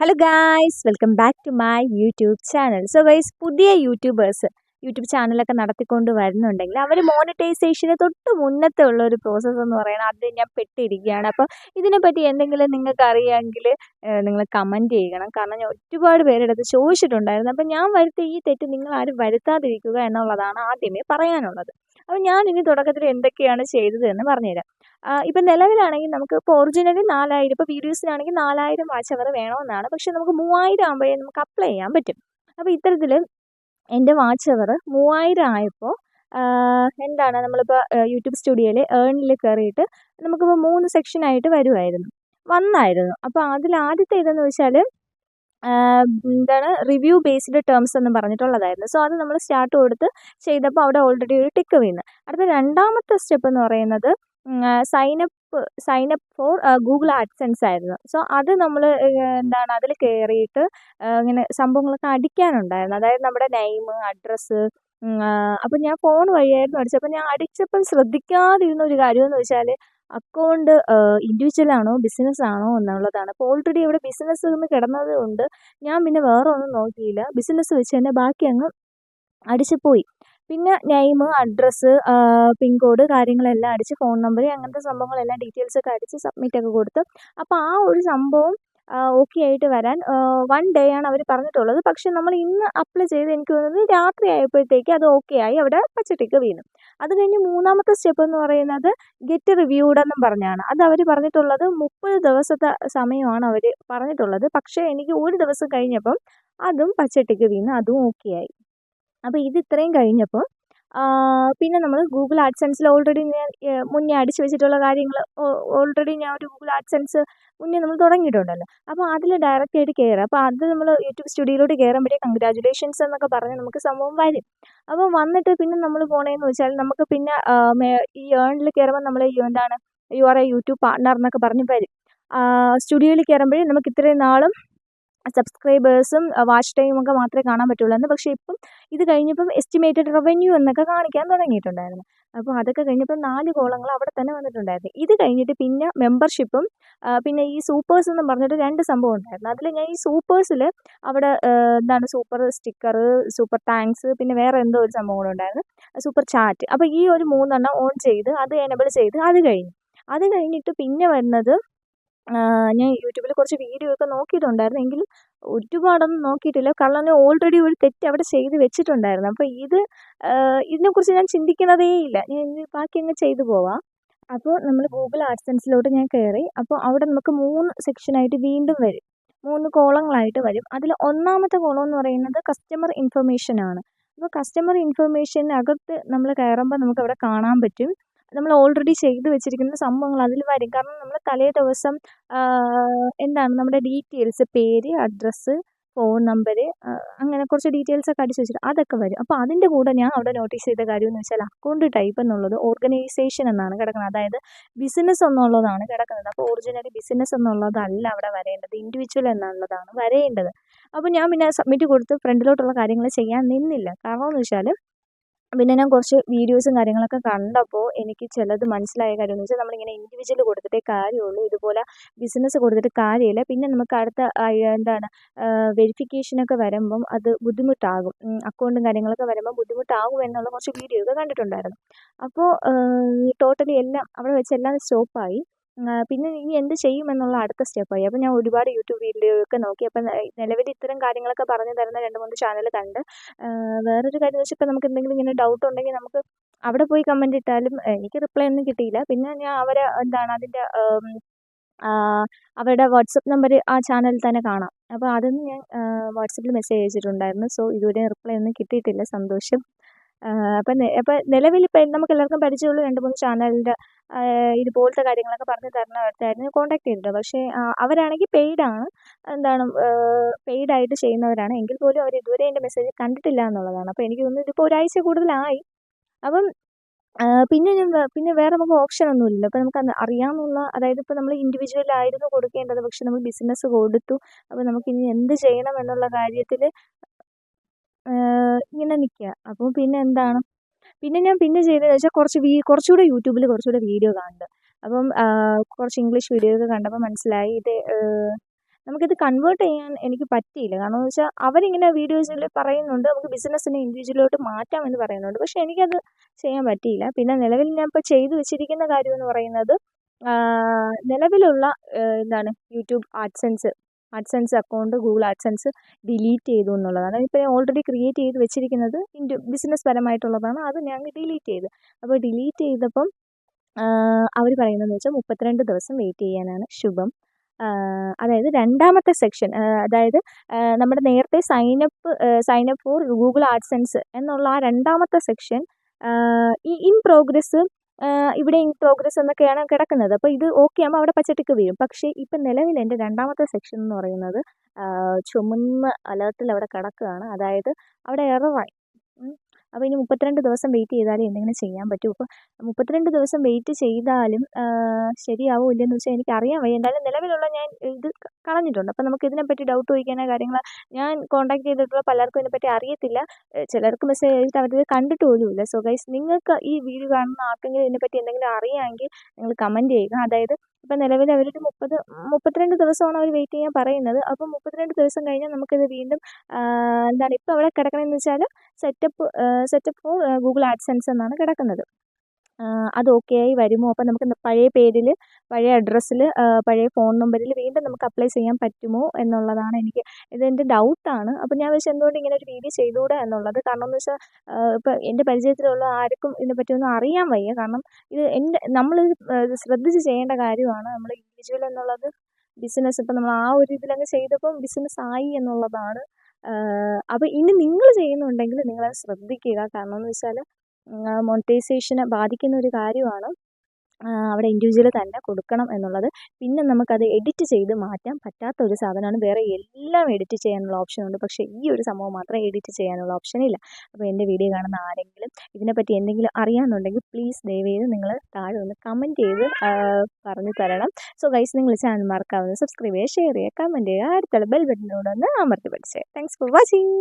Hello guys welcome back to my YouTube channel so guys പുതിയ YouTubers YouTube ചാനലൊക്കെ നടത്തിക്കൊണ്ട് വരുന്നുണ്ടെങ്കിൽ അവർ മോണിറ്റൈസേഷന് തൊട്ട് മുന്നത്തെ ഉള്ള ഒരു പ്രോസസ്സ് എന്ന് പറയുന്നത് അത് ഞാൻ പെട്ടിരിക്കുകയാണ്. അപ്പോൾ ഇതിനെപ്പറ്റി എന്തെങ്കിലും നിങ്ങൾക്ക് അറിയാമെങ്കിൽ നിങ്ങൾ കമന്റ് ചെയ്യണം. കാരണം ഞാൻ ഒരുപാട് പേരുടെ അടുത്ത് ചോദിച്ചിട്ടുണ്ടായിരുന്നു. അപ്പോൾ ഞാൻ വരുത്തിയ ഈ തെറ്റ് നിങ്ങൾ ആരും വരുത്താതിരിക്കുക എന്നുള്ളതാണ് ആദ്യമേ പറയാനുള്ളത്. അപ്പോൾ ഞാൻ ഇനി തുടക്കത്തിൽ എന്തൊക്കെയാണ് ചെയ്തത് എന്ന് പറഞ്ഞുതരാം ഇപ്പം നിലവിലാണെങ്കിൽ നമുക്ക് ഇപ്പോൾ ഒറിജിനലി നാലായിരം ഇപ്പോൾ വീഡിയോസിനാണെങ്കിൽ നാലായിരം വാച്ച് അവർ വേണമെന്നാണ്. പക്ഷേ നമുക്ക് മൂവായിരം ആകുമ്പോഴേ നമുക്ക് അപ്ലൈ ചെയ്യാൻ പറ്റും. അപ്പോൾ ഇത്തരത്തിൽ എന്റെ വാച്ച് അവർ മൂവായിരം ആയപ്പോൾ എന്താണ് നമ്മളിപ്പോൾ യൂട്യൂബ് സ്റ്റുഡിയോയിൽ ഏണിൽ കയറിയിട്ട് നമുക്കിപ്പോൾ മൂന്ന് സെക്ഷനായിട്ട് വരുമായിരുന്നു വന്നായിരുന്നു. അപ്പോൾ അതിൽ ആദ്യത്തെ ഇതെന്ന് വെച്ചാൽ എന്താണ് റിവ്യൂ ബേസ്ഡ് ടേംസ് എന്ന് പറഞ്ഞിട്ടുള്ളതായിരുന്നു. സോ അത് നമ്മൾ സ്റ്റാർട്ട് കൊടുത്ത് ചെയ്തപ്പോൾ അവിടെ ഓൾറെഡി ഒരു ടിക്ക് വീണ്. അടുത്ത രണ്ടാമത്തെ സ്റ്റെപ്പ് എന്ന് പറയുന്നത് sign up sign up for Google AdSense ആയിരുന്നു. സോ അത് നമ്മൾ എന്താണ് അതിൽ കയറിയിട്ട് ഇങ്ങനെ സംഭവങ്ങളൊക്കെ അടിക്കാനുണ്ടായിരുന്നു. അതായത് നമ്മുടെ നെയിം അഡ്രസ്സ് അപ്പം ഞാൻ ഫോൺ വഴിയായിരുന്നു അടിച്ചപ്പോൾ ഞാൻ അടിച്ചപ്പം ശ്രദ്ധിക്കാതിരുന്ന ഒരു കാര്യമെന്ന് വെച്ചാൽ അക്കൗണ്ട് ഇൻഡിവിജ്വൽ ആണോ ബിസിനസ് ആണോ എന്നുള്ളതാണ്. അപ്പോൾ ഓൾറെഡി ഇവിടെ ബിസിനസ് എന്ന് കിടന്നത് കൊണ്ട് ഞാൻ പിന്നെ വേറെ ഒന്നും നോക്കിയില്ല. ബിസിനസ് വെച്ച് തന്നെ ബാക്കി അങ്ങ് അടിച്ച് പോയി. പിന്നെ നെയിം അഡ്രസ്സ് പിൻകോഡ് കാര്യങ്ങളെല്ലാം അടിച്ച് ഫോൺ നമ്പർ അങ്ങനത്തെ സംഭവങ്ങളെല്ലാം ഡീറ്റെയിൽസ് ഒക്കെ അടിച്ച് സബ്മിറ്റ് ഒക്കെ കൊടുത്തു. അപ്പോൾ ആ ഒരു സംഭവം ഓക്കെ ആയിട്ട് വരാൻ. വൺ ഡേ ആണ് അവർ പറഞ്ഞിട്ടുള്ളത്. പക്ഷെ നമ്മൾ ഇന്ന് അപ്ലൈ ചെയ്ത് എനിക്ക് തോന്നുന്നത് രാത്രി ആയപ്പോഴത്തേക്ക് അത് ഓക്കെ ആയി അവിടെ പച്ചട്ടിക്ക് വീണു. അത് കഴിഞ്ഞ് മൂന്നാമത്തെ സ്റ്റെപ്പ് എന്ന് പറയുന്നത് ഗെറ്റ് റിവ്യൂഡ് എന്നും പറഞ്ഞാണ്. അത് അവർ പറഞ്ഞിട്ടുള്ളത് മുപ്പത് ദിവസത്തെ സമയമാണ് അവർ പറഞ്ഞിട്ടുള്ളത്. പക്ഷേ എനിക്ക് ഒരു ദിവസം കഴിഞ്ഞപ്പം അതും പച്ചട്ടിക്ക് വീണ്. അതും ഓക്കെ ആയി. അപ്പോൾ ഇത് ഇത്രയും കഴിഞ്ഞപ്പോൾ പിന്നെ നമ്മൾ ഗൂഗിൾ ആഡ്സെൻസിൽ ഓൾറെഡി ഞാൻ മുന്നേ അടിച്ചു വെച്ചിട്ടുള്ള കാര്യങ്ങൾ ഓൾറെഡി ഞാൻ ഒരു ഗൂഗിൾ ആഡ്സെൻസ് മുന്നേ നമ്മൾ തുടങ്ങിയിട്ടുണ്ടല്ലോ. അപ്പോൾ അതിൽ ഡയറക്റ്റ് ആയിട്ട് കയറുക അപ്പോൾ അത് നമ്മൾ യൂട്യൂബ് സ്റ്റുഡിയോയിലോട്ട് കയറുമ്പോഴേ കൺഗ്രാജുലേഷൻസ് എന്നൊക്കെ പറഞ്ഞ് നമുക്ക് സംഭവം വരും. അപ്പോൾ വന്നിട്ട് പിന്നെ നമ്മൾ പോണേന്ന് വെച്ചാൽ നമുക്ക് പിന്നെ ഈ ഏണിൽ കയറുമ്പോൾ നമ്മൾ എന്താണ് you are a YouTube partner എന്നൊക്കെ പറഞ്ഞ് വരും. സ്റ്റുഡിയോയിൽ കയറുമ്പോഴേ നമുക്ക് ഇത്രയും നാളും സബ്സ്ക്രൈബേഴ്സും വാച്ച് ടൈമും ഒക്കെ മാത്രമേ കാണാൻ പറ്റുള്ളൂ എന്ന് പക്ഷേ ഇപ്പം ഇത് കഴിഞ്ഞപ്പം എസ്റ്റിമേറ്റഡ് റവന്യൂ എന്നൊക്കെ കാണിക്കാൻ തുടങ്ങിയിട്ടുണ്ടായിരുന്നു. അപ്പോൾ അതൊക്കെ കഴിഞ്ഞപ്പോൾ നാല് കോളങ്ങൾ അവിടെ തന്നെ വന്നിട്ടുണ്ടായിരുന്നു. ഇത് കഴിഞ്ഞിട്ട് പിന്നെ മെമ്പർഷിപ്പും പിന്നെ ഈ സൂപ്പേഴ്സ് എന്ന് പറഞ്ഞിട്ട് രണ്ട് സംഭവം ഉണ്ടായിരുന്നു. അതിൽ ഞാൻ ഈ സൂപ്പേഴ്സിൽ അവിടെ എന്താണ് സൂപ്പർ സ്റ്റിക്കർ സൂപ്പർ താങ്ക്സ് പിന്നെ വേറെ എന്തോ ഒരു സംഭവം കൂടെ ഉണ്ടായിരുന്നു. സൂപ്പർ ചാറ്റ് അപ്പോൾ ഈ ഒരു മൂന്നെണ്ണം ഓൺ ചെയ്ത് അത് എനബിൾ ചെയ്ത് അത് കഴിഞ്ഞു. അത് കഴിഞ്ഞിട്ട് പിന്നെ വരുന്നത് ഞാൻ യൂട്യൂബിൽ കുറച്ച് വീഡിയോ ഒക്കെ നോക്കിയിട്ടുണ്ടായിരുന്നു. എങ്കിലും ഒരുപാടൊന്നും നോക്കിയിട്ടില്ല. കാരണം ഓൾറെഡി ഒരു തെറ്റ് അവിടെ ചെയ്ത് വെച്ചിട്ടുണ്ടായിരുന്നു. അപ്പോൾ ഇത് ഇതിനെക്കുറിച്ച് ഞാൻ ചിന്തിക്കുന്നതേ ഇല്ല. ഞാൻ ബാക്കി അങ്ങ് ചെയ്തു പോവാം. അപ്പോൾ നമ്മൾ ഗൂഗിൾ ആഡ്സെൻസിലോട്ട് ഞാൻ കയറി അപ്പോൾ അവിടെ നമുക്ക് മൂന്ന് സെക്ഷനായിട്ട് വീണ്ടും വരും. മൂന്ന് കോളങ്ങളായിട്ട് വരും. അതിൽ ഒന്നാമത്തെ കോളം എന്ന് പറയുന്നത് കസ്റ്റമർ ഇൻഫർമേഷൻ ആണ്. അപ്പോൾ കസ്റ്റമർ ഇൻഫർമേഷനകത്ത് നമ്മൾ കയറുമ്പോൾ നമുക്ക് അവിടെ കാണാൻ പറ്റും. നമ്മൾ ഓൾറെഡി ചെയ്ത് വെച്ചിരിക്കുന്ന സംഭവങ്ങൾ അതിൽ വരും. കാരണം നമ്മൾ തലേ ദിവസം എന്താണ് നമ്മുടെ ഡീറ്റെയിൽസ് പേര് അഡ്രസ്സ് ഫോൺ നമ്പർ അങ്ങനെ കുറച്ച് ഡീറ്റെയിൽസ് ഒക്കെ അടിച്ച് വെച്ചിട്ട് അതൊക്കെ വരും. അപ്പോൾ അതിന്റെ കൂടെ ഞാൻ അവിടെ നോട്ടീസ് ചെയ്ത കാര്യം എന്ന് വെച്ചാൽ അക്കൗണ്ട് ടൈപ്പ് എന്നുള്ളത് ഓർഗനൈസേഷൻ എന്നാണ് കിടക്കുന്നത്. അതായത് ബിസിനസ് എന്നുള്ളതാണ് കിടക്കുന്നത്. അപ്പോൾ ഒറിജിനലി ബിസിനസ് എന്നുള്ളതല്ല അവിടെ വരേണ്ടത്. ഇൻഡിവിജ്വൽ എന്നുള്ളതാണ് വരേണ്ടത്. അപ്പോൾ ഞാൻ പിന്നെ സബ്മിറ്റ് കൊടുത്ത് ഫ്രണ്ടിലോട്ടുള്ള കാര്യങ്ങൾ ചെയ്യാൻ നിന്നില്ല. കാരണം എന്ന് വെച്ചാൽ പിന്നെ ഞാൻ കുറച്ച് വീഡിയോസും കാര്യങ്ങളൊക്കെ കണ്ടപ്പോൾ എനിക്ക് ചിലത് മനസ്സിലായ കാര്യം എന്ന് വെച്ചാൽ നമ്മളിങ്ങനെ ഇൻഡിവിജ്വൽ കൊടുത്തിട്ടേ കാര്യമുള്ളൂ. ഇതുപോലെ ബിസിനസ് കൊടുത്തിട്ട് കാര്യമില്ല. പിന്നെ നമുക്ക് അടുത്ത എന്താണ് വെരിഫിക്കേഷനൊക്കെ വരുമ്പം അത് ബുദ്ധിമുട്ടാകും. അക്കൗണ്ടും കാര്യങ്ങളൊക്കെ വരുമ്പോൾ ബുദ്ധിമുട്ടാകും എന്നുള്ള കുറച്ച് വീഡിയോ ഒക്കെ കണ്ടിട്ടുണ്ടായിരുന്നു. അപ്പോൾ ടോട്ടലി എല്ലാം അവിടെ വെച്ച് എല്ലാം സ്റ്റോപ്പായി പിന്നെ ഇനി എന്ത് ചെയ്യുമെന്നുള്ള അടുത്ത സ്റ്റെപ്പായി അപ്പോൾ ഞാൻ ഒരുപാട് യൂട്യൂബ് വീഡിയോയൊക്കെ നോക്കി. അപ്പം നിലവിൽ ഇത്തരം കാര്യങ്ങളൊക്കെ പറഞ്ഞു തരുന്ന രണ്ട് മൂന്ന് ചാനൽ കണ്ട്. വേറൊരു കാര്യം വെച്ചാൽ ഇപ്പോൾ നമുക്ക് എന്തെങ്കിലും ഇങ്ങനെ ഡൗട്ട് ഉണ്ടെങ്കിൽ നമുക്ക് അവിടെ പോയി കമന്റ് ഇട്ടാലും എനിക്ക് റിപ്ലൈ ഒന്നും കിട്ടിയില്ല. പിന്നെ ഞാൻ അവരെ എന്താണ് അതിന്റെ അവരുടെ വാട്സപ്പ് നമ്പർ ആ ചാനലിൽ തന്നെ കാണാം. അപ്പോൾ അതൊന്നും ഞാൻ വാട്സപ്പിൽ മെസ്സേജ് അയച്ചിട്ടുണ്ടായിരുന്നു. സോ ഇതുവരെ റിപ്ലൈ ഒന്നും കിട്ടിയിട്ടില്ല. സന്തോഷം. അപ്പം അപ്പം നിലവിൽ ഇപ്പം നമുക്ക് എല്ലാവർക്കും പരിചയമുള്ള രണ്ട് മൂന്ന് ചാനലിന്റെ ഇതുപോലത്തെ കാര്യങ്ങളൊക്കെ പറഞ്ഞു അടുത്തായിരുന്നു കോൺടാക്ട് ചെയ്തിട്ട് പക്ഷേ അവരാണെങ്കിൽ പെയ്ഡാണ് എന്താണ് പെയ്ഡായിട്ട് ചെയ്യുന്നവരാണ്. എങ്കിൽ പോലും അവർ ഇതുവരെ എന്റെ മെസ്സേജ് കണ്ടിട്ടില്ല എന്നുള്ളതാണ്. അപ്പോൾ എനിക്ക് തോന്നുന്നു ഇതിപ്പോൾ ഒരാഴ്ച കൂടുതലായി. അപ്പം പിന്നെ ഞാൻ പിന്നെ വേറെ നമുക്ക് ഓപ്ഷൻ ഒന്നുമില്ല അപ്പോൾ നമുക്ക് അറിയാമെന്നുള്ള അതായത് ഇപ്പോൾ നമ്മൾ ഇൻഡിവിജ്വൽ ആയിരുന്നു കൊടുക്കേണ്ടത്. പക്ഷെ നമ്മൾ ബിസിനസ് കൊടുത്തു. അപ്പോൾ നമുക്കിനി എന്ത് ചെയ്യണം എന്നുള്ള കാര്യത്തിൽ ഇങ്ങനെ നിൽക്കുക അപ്പോൾ പിന്നെ എന്താണ്? പിന്നെ ഞാൻ പിന്നെ ചെയ്തതെന്ന് വെച്ചാൽ കുറച്ച് വീ കുറച്ചുകൂടെ യൂട്യൂബിൽ കുറച്ചുകൂടെ വീഡിയോ കാണുന്നുണ്ട് അപ്പം കുറച്ച് ഇംഗ്ലീഷ് വീഡിയോ ഒക്കെ കണ്ടപ്പോൾ മനസ്സിലായി ഇത് നമുക്കിത് കൺവേർട്ട് ചെയ്യാൻ എനിക്ക് പറ്റിയില്ല. കാരണം എന്ന് വെച്ചാൽ അവരിങ്ങനെ വീഡിയോസിൽ പറയുന്നുണ്ട് നമുക്ക് ബിസിനസ്സിനെ ഇൻഡിവിജ്വലോട്ട് മാറ്റാം എന്ന് പറയുന്നുണ്ട്. പക്ഷേ എനിക്കത് ചെയ്യാൻ പറ്റിയില്ല. പിന്നെ നിലവിൽ ഞാൻ ഇപ്പോൾ ചെയ്തു വെച്ചിരിക്കുന്ന കാര്യം എന്ന് പറയുന്നത് നിലവിലുള്ള എന്താണ് YouTube AdSense. AdSense account Google AdSense delete ചെയ്തു എന്നുള്ളതാണ്. ഇപ്പോൾ ഓൾറെഡി ക്രിയേറ്റ് ചെയ്ത് വെച്ചിരിക്കുന്നത് ഇൻഡ് ബിസിനസ് പരമായിട്ടുള്ളതാണ്. അത് ഞാൻ ഡിലീറ്റ് ചെയ്ത്. അപ്പോൾ ഡിലീറ്റ് ചെയ്തപ്പം അവർ പറയുന്നതെന്ന് വെച്ചാൽ മുപ്പത്തിരണ്ട് ദിവസം വെയിറ്റ് ചെയ്യാനാണ് ശുഭം. അതായത് രണ്ടാമത്തെ സെക്ഷൻ അതായത് നമ്മുടെ നേരത്തെ sign up sign up for Google AdSense എന്നുള്ള ആ രണ്ടാമത്തെ സെക്ഷൻ ഈ ഇൻ പ്രോഗ്രസ്സ് ഇവിടെ പ്രോഗ്രസ് എന്നൊക്കെയാണ് കിടക്കുന്നത്. അപ്പോൾ ഇത് ഓക്കെ ആകുമ്പോൾ അവിടെ പച്ചട്ടിക്ക് വീഴും. പക്ഷേ ഇപ്പം നിലവിൽ എന്റെ രണ്ടാമത്തെ സെക്ഷൻ എന്ന് പറയുന്നത് ചുമന്ന അലേർട്ടിൽ അവിടെ കിടക്കുകയാണ്. അതായത് അവിടെ എററായി അപ്പോൾ ഇനി മുപ്പത്തിരണ്ട് ദിവസം വെയിറ്റ് ചെയ്താലേ എന്തെങ്കിലും ചെയ്യാൻ പറ്റൂ. അപ്പോൾ മുപ്പത്തിരണ്ട് ദിവസം വെയിറ്റ് ചെയ്താലും ശരിയാവും ഇല്ലെന്ന് വെച്ചാൽ എനിക്ക് അറിയാൻ വയ്യ. എന്തായാലും നിലവിലുള്ള ഞാൻ ഇത് കളഞ്ഞിട്ടുണ്ട്. അപ്പം നമുക്ക് ഇതിനെപ്പറ്റി ഡൗട്ട് ചോദിക്കാനോ കാര്യങ്ങൾ ഞാൻ കോൺടാക്ട് ചെയ്തിട്ടുള്ള പലർക്കും ഇതിനെപ്പറ്റി അറിയത്തില്ല. ചിലർക്ക് മെസ്സേജ് ചെയ്തിട്ട് അവരിത് കണ്ടിട്ട് പോലുമില്ല. സോ ഗൈസ് നിങ്ങൾക്ക് ഈ വീഡിയോ കാണുന്ന ആർക്കെങ്കിലും ഇതിനെപ്പറ്റി എന്തെങ്കിലും അറിയാമെങ്കിൽ നിങ്ങൾ കമന്റ് ചെയ്യുക. അതായത് ഇപ്പം നിലവിൽ അവരൊരു മുപ്പത് മുപ്പത്തിരണ്ട് ദിവസമാണ് അവർ വെയിറ്റ് ചെയ്യാൻ പറയുന്നത്. അപ്പം മുപ്പത്തിരണ്ട് ദിവസം കഴിഞ്ഞാൽ നമുക്കിത് വീണ്ടും എന്താണ് ഇപ്പോൾ അവിടെ കിടക്കണമെന്ന് വെച്ചാൽ setup setup for Google AdSense എന്നാണ് കിടക്കുന്നത്. അത് ഓക്കെ ആയി വരുമോ? അപ്പം നമുക്ക് പഴയ പേരിൽ പഴയ അഡ്രസ്സിൽ പഴയ ഫോൺ നമ്പറിൽ വീണ്ടും നമുക്ക് അപ്ലൈ ചെയ്യാൻ പറ്റുമോ എന്നുള്ളതാണ് എനിക്ക് ഇതെന്റെ ഡൗട്ടാണ് അപ്പം ഞാൻ വെച്ചാൽ എന്തുകൊണ്ട് ഇങ്ങനെ ഒരു രീതി ചെയ്തുകൂടാ എന്നുള്ളത്. കാരണം എന്ന് വെച്ചാൽ ഇപ്പം എന്റെ പരിചയത്തിലുള്ള ആർക്കും ഇതിനെ ഒന്നും അറിയാൻ വയ്യ. കാരണം ഇത് എന്റെ നമ്മൾ ശ്രദ്ധിച്ച് ചെയ്യേണ്ട കാര്യമാണ്. നമ്മൾ ഇൻഡിവിജ്വൽ എന്നുള്ളത് ബിസിനസ് ഇപ്പം നമ്മൾ ആ ഒരു ഇതിലങ്ങ് ചെയ്തപ്പം ബിസിനസ് ആയി എന്നുള്ളതാണ്. അപ്പോൾ ഇനി നിങ്ങൾ ചെയ്യുന്നുണ്ടെങ്കിൽ നിങ്ങളത് ശ്രദ്ധിക്കുക. കാരണം എന്ന് വെച്ചാൽ മോണിറ്റൈസേഷനെ ബാധിക്കുന്ന ഒരു കാര്യമാണ് അവിടെ ഇൻഡിവിജ്വൽ തന്നെ കൊടുക്കണം എന്നുള്ളത്. പിന്നെ നമുക്കത് എഡിറ്റ് ചെയ്ത് മാറ്റാൻ പറ്റാത്ത ഒരു സാധനമാണ്. വേറെ എല്ലാം എഡിറ്റ് ചെയ്യാനുള്ള ഓപ്ഷനുണ്ട് പക്ഷേ ഈ ഒരു സംഭവം മാത്രമേ എഡിറ്റ് ചെയ്യാനുള്ള ഓപ്ഷൻ ഇല്ല. അപ്പോൾ എന്റെ വീഡിയോ കാണുന്ന ആരെങ്കിലും ഇതിനെപ്പറ്റി എന്തെങ്കിലും അറിയാമെന്നുണ്ടെങ്കിൽ പ്ലീസ് ദയവേത് നിങ്ങൾ താഴെ ഒന്ന് കമന്റ് ചെയ്ത് പറഞ്ഞു തരണം. സോ ഗൈസ് നിങ്ങൾ ചാനൽ മറക്കാവുന്ന സബ്സ്ക്രൈബ് ചെയ്യുക ഷെയർ ചെയ്യുക കമന്റ് ചെയ്യുക. അടുത്തുള്ള ബെൽ ബട്ടനോട് ഒന്ന് അമർത്തി പഠിച്ചേ താങ്ക്സ് ഫോർ വാച്ചിങ്